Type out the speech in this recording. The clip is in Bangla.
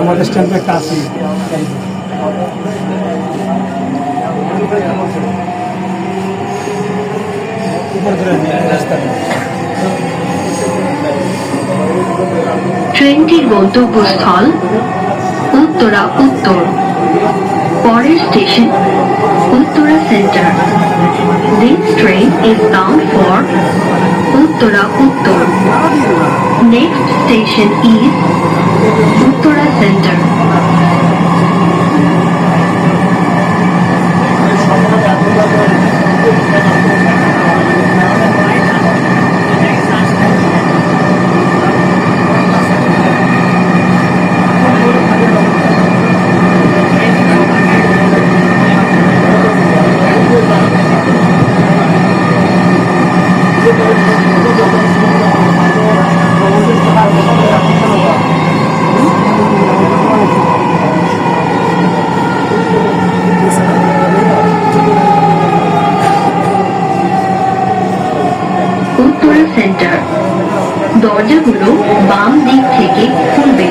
আমাদের স্ট্যাম্পে একটা আছে। ট্রেনটির গন্তব্যস্থল উত্তরা উত্তর, পরের station Uttara centre. This train is bound for Uttara Uttar. Next station is Uttara centre দরজাগুলো বাম দিক থেকে খুলবে।